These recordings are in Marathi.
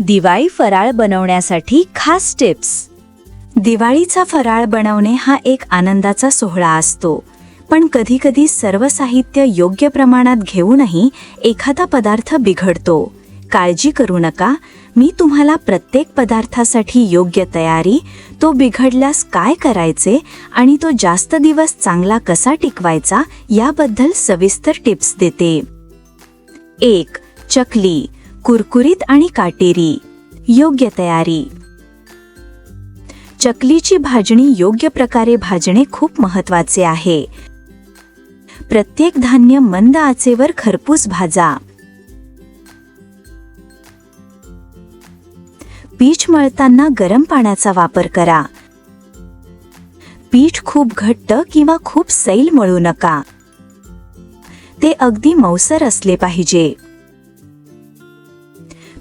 दिवाळी फराळ बनवण्यासाठी खास टिप्स. दिवाळीचा फराळ बनवणे हा एक आनंदाचा सोहळा असतो. पण कधीकधी सर्व साहित्य योग्य प्रमाणात घेऊनही एखादा पदार्थ बिघडतो. काळजी करू नका. मी तुम्हाला प्रत्येक पदार्थासाठी योग्य तयारी तो बिघडल्यास काय करायचे आणि तो जास्त दिवस चांगला कसा टिकवायचा याबद्दल सविस्तर टिप्स देते. एक चकली. कुरकुरीत आणि काटेरी. योग्य तयारी. चकलीची भाजणी योग्य प्रकारे भाजणे खूप महत्त्वाचे आहे. प्रत्येक धान्य मंद आचेवर खरपूस भाजा. पीठ मळताना गरम पाण्याचा वापर करा. पीठ खूप घट्ट किंवा खूप सैल मळू नका. ते अगदी मौसर असले पाहिजे.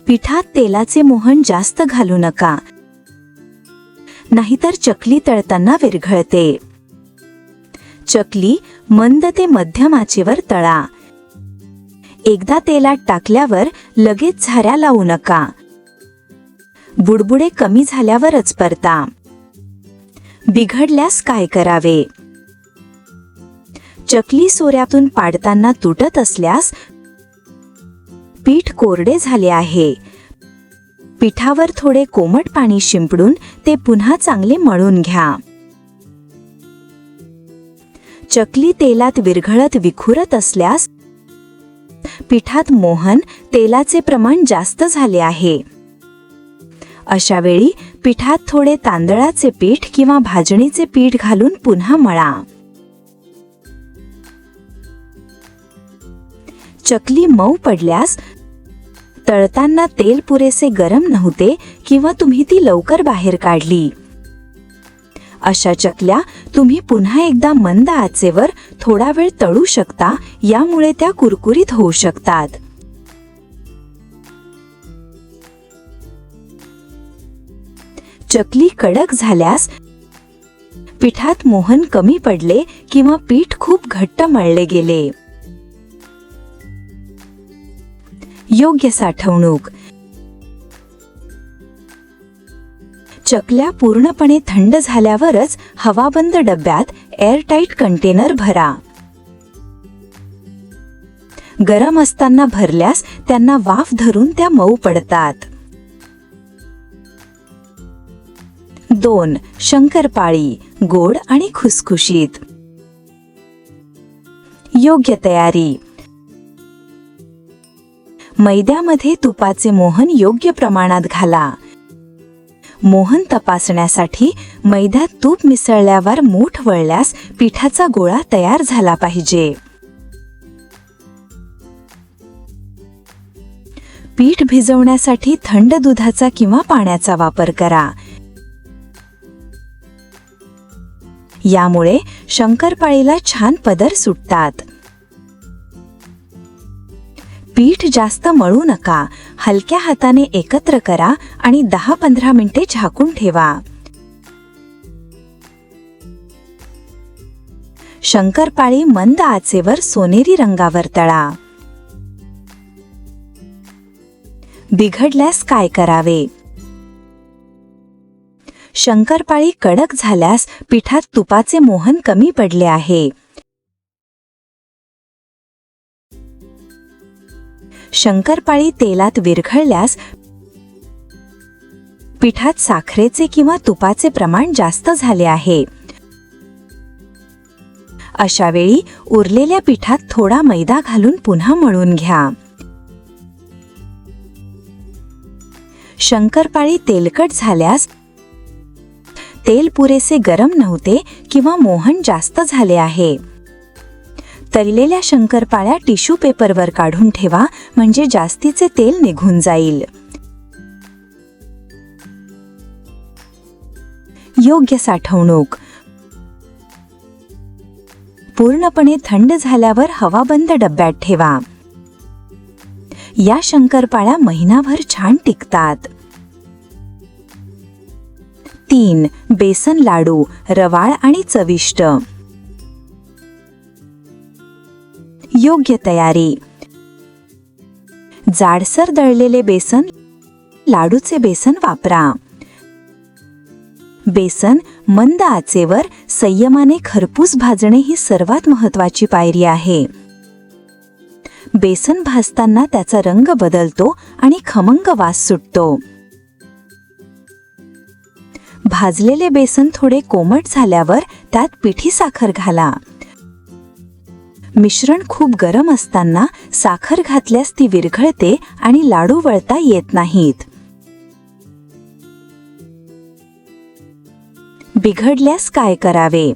पिठात तेलाचे मोहन जास्त घालू नका. नाहीतर चकली तळताना विरघळते. चकली मंद ते मध्यम आचेवर तळा. एकदा तेलात टाकल्यावर लगेच झाऱ्या लावू नका. बुडबुडे कमी झाल्यावरच परता. बिघडल्यास काय करावे? चकली सोऱ्यातून पाडताना तुटत असल्यास पीठ कोरडे झाले आहे. पिठावर थोडे कोमट पाणी शिंपडून ते पुन्हा चांगले मळून घ्या. चकली तेलात विरघळत विखुरत असल्यास पिठात मोहन तेलाचे प्रमाण जास्त झाले आहे. अशा वेळी पिठात थोडे तांदळाचे पीठ किंवा भाजणीचे पीठ घालून पुन्हा मळा. चकली मऊ पडल्यास तळताना तेल पुरेसे गरम नव्हते किंवा तुम्ही ती लवकर बाहेर काढली. अशा चकल्या तुम्ही पुन्हा एकदा मंद आचेवर थोडा वेळ तळू शकता यामुळे त्या कुरकुरीत होऊ शकतात. चकली कडक झाल्यास पिठात मोहन कमी पडले किंवा पीठ खूप घट्ट मळले गेले. योग्य साठवणूक. चकल्या पूर्णपणे थंड झाल्यावरच हवाबंद डब्यात एअरटाईट कंटेनर भरा. गरम असताना भरल्यास त्यांना वाफ धरून त्या मऊ पडतात. दोन शंकरपाळी गोड आणि खुसखुशीत. योग्य तयारी. मैद्यामध्ये तुपाचे मोहन योग्य प्रमाणात घाला. मोहन तपासण्यासाठी मैद्यात तूप मिसळल्यावर मूठ वळल्यास पिठाचा गोळा तयार झाला पाहिजे. पीठ भिजवण्यासाठी थंड दुधाचा किंवा पाण्याचा वापर करा. यामुळे शंकरपाळीला छान पदर सुटतात. पीठ जास्त मळू नका. हलक्या हाताने एकत्र करा आणि दहा पंधरा मिनिटे झाकून ठेवा. शंकरपाळी मंद आचेवर सोनेरी रंगावर तळा. बिघडल्यास काय करावे? शंकरपाळी कडक झाल्यास पिठात तुपाचे मोहन कमी पडले आहे. शंकरपाळी तेलात विरघळल्यास पिठात साखरेचे किंवा तुपाचे प्रमाण जास्त झाले आहे. अशा वेळी उरलेल्या पिठात थोडा मैदा घालून पुन्हा मळून घ्या. शंकरपाळी तेलकट झाल्यास तेल पुरेसे गरम नव्हते किंवा मोहन जास्त झाले आहे. तळलेल्या शंकरपाळ्या टिश्यू पेपरवर काढून ठेवा म्हणजे जास्तीचे तेल निघून जाईल. योग्य साठवणूक. पूर्णपणे थंड झाल्यावर हवाबंद डब्यात ठेवा. या शंकरपाळ्या महिनाभर छान टिकतात. तीन बेसन लाडू रवाळ आणि चविष्ट. योग्य तयारी. जाडसर दळलेले बेसन लाडूचे बेसन वापरा. बेसन मंद आचेवर संयमाने खरपूस भाजणे ही सर्वात महत्वाची पायरी आहे. बेसन भाजताना त्याचा रंग बदलतो आणि खमंग वास सुटतो. भाजलेले बेसन थोडे कोमट झाल्यावर त्यात पिठी साखर घाला. मिश्रण खूप गरम असताना साखर घातल्यास ती विरघळते आणि लाडू वळता येत नाहीत. बिघडल्यास काय करावे?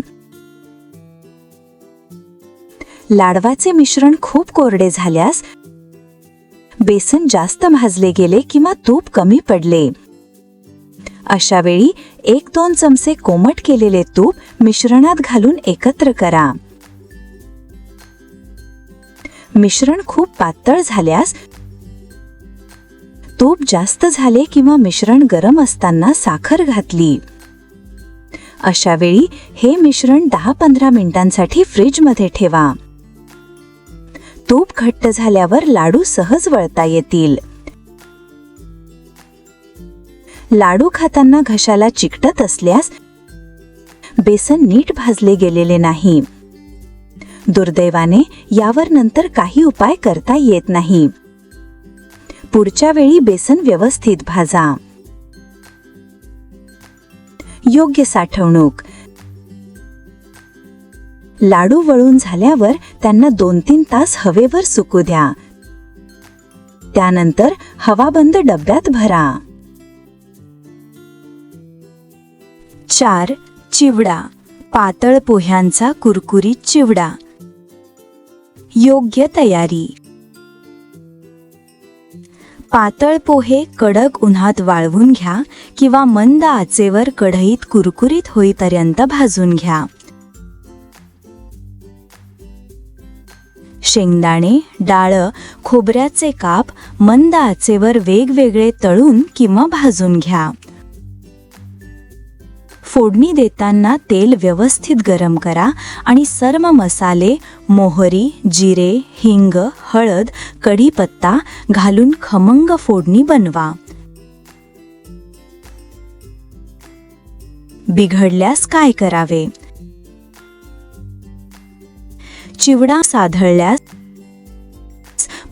लाडवाचे मिश्रण खूप कोरडे झाल्यास बेसन जास्त भाजले गेले किंवा तूप कमी पडले. अशा वेळी एक दोन चमचे कोमट केलेले तूप मिश्रणात घालून एकत्र करा. मिश्रण खूप पातळ झाल्यास तूप जास्त झाले किंवा मिश्रण गरम असताना साखर घातली. अशा वेळी हे मिश्रण दहा पंधरा मिनिटांसाठी फ्रीजमध्ये ठेवा. तूप घट्ट झाल्यावर लाडू सहज वळता येतील. लाडू खाताना घशाला चिकटत असल्यास बेसन नीट भाजले गेलेले नाही. दुर्दैवाने यावर नंतर काही उपाय करता येत नाही. पुढच्या वेळी बेसन व्यवस्थित भाजा. योग्य साठवणूक. लाडू वळून झाल्यावर त्यांना दोन तीन तास हवेवर सुकू द्या. त्यानंतर हवाबंद डब्यात भरा. चार चिवडा. पातळ पोह्यांचा कुरकुरीत चिवडा. योग्य तयारी. पातळ पोहे कडक उन्हात वाळवून घ्या किंवा मंद आचेवर कढईत कुरकुरीत होईपर्यंत भाजून घ्या. शेंगदाणे डाळं खोबऱ्याचे काप मंद आचेवर वेगवेगळे तळून किंवा भाजून घ्या. फोडणी देताना तेल व्यवस्थित गरम करा आणि सर्व मसाले मोहरी जिरे हिंग हळद कढीपत्ता घालून खमंग फोडणी बनवा. बिघडल्यास काय करावे? चिवडा साधळल्यास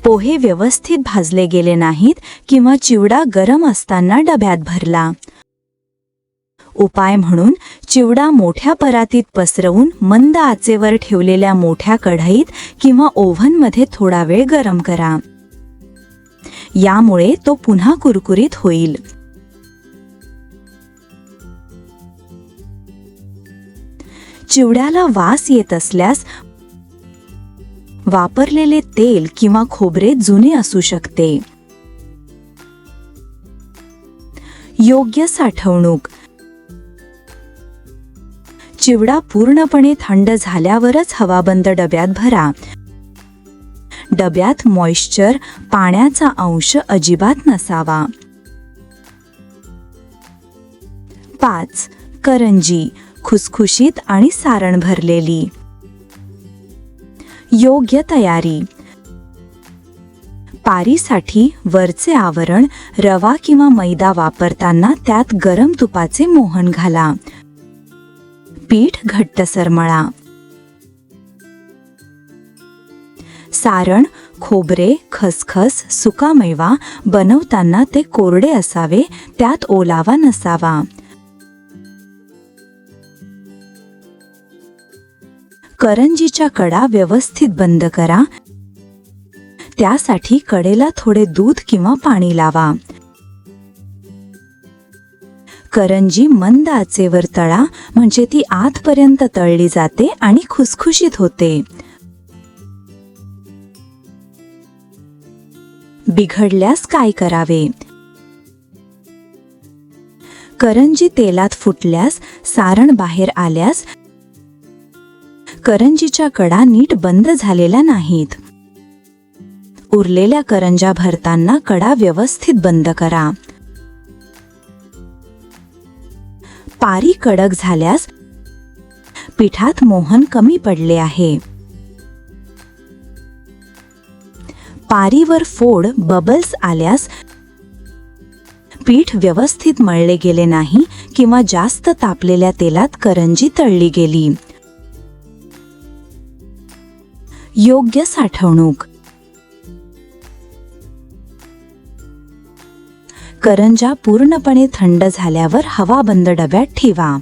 पोहे व्यवस्थित भाजले गेले नाहीत किंवा चिवडा गरम असताना डब्यात भरला. उपाय म्हणून चिवडा मोठ्या परातीत पसरवून मंद आचेवर ठेवलेल्या मोठ्या कढईत किंवा ओव्हनमध्ये थोडा वेळ गरम करा. यामुळे तो पुन्हा कुरकुरीत होईल. चिवड्याला वास येत असल्यास वापरलेले तेल किंवा खोबरे जुने असू शकते. योग्य साठवणूक. चिवडा पूर्णपणे थंड झाल्यावरच हवाबंद डब्यात भरा. डब्यात मॉइश्चर पाण्याचा अंश अजिबात नसावा. पाच करंजी खुसखुशीत आणि सारण भरलेली. योग्य तयारी. पारीसाठी वरचे आवरण रवा किंवा मैदा वापरताना त्यात गरम तुपाचे मोहन घाला. पीठ घट्ट सरमळा. सारण खोबरे खसखस सुकामेवा बनवताना ते कोरडे असावे त्यात ओलावा नसावा. करंजीच्या कडा व्यवस्थित बंद करा. त्यासाठी कडेला थोडे दूध किंवा पाणी लावा. करंजी मंद आचेवर तळा म्हणजे ती आतपर्यंत तळली जाते आणि खुसखुशीत होते. बिघडल्यास काय करावे? करंजी तेलात फुटल्यास सारण बाहेर आल्यास करंजीच्या कडा नीट बंद झालेल्या नाहीत. उरलेल्या करंजा भरताना कडा व्यवस्थित बंद करा. पारी कडक झाल्यास पिठात मोहन कमी पडले आहे. पारीवर फोड बबल्स आल्यास पीठ व्यवस्थित मळले गेले नाही किंवा जास्त तापलेल्या तेलात करंजी तळली गेली. योग्य साठवणूक. करंजा पूर्णपणे थंड झाल्यावर हवा बंद डब्यात ठेवा.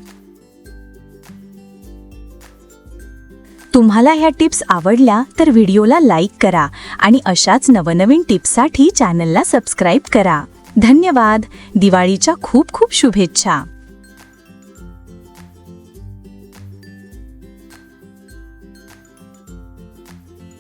तुम्हाला ह्या टिप्स आवडल्या तर व्हिडिओला लाईक करा आणि अशाच नवनवीन टिप्ससाठी चॅनलला सबस्क्राईब करा. धन्यवाद. दिवाळीच्या खूप खूप शुभेच्छा.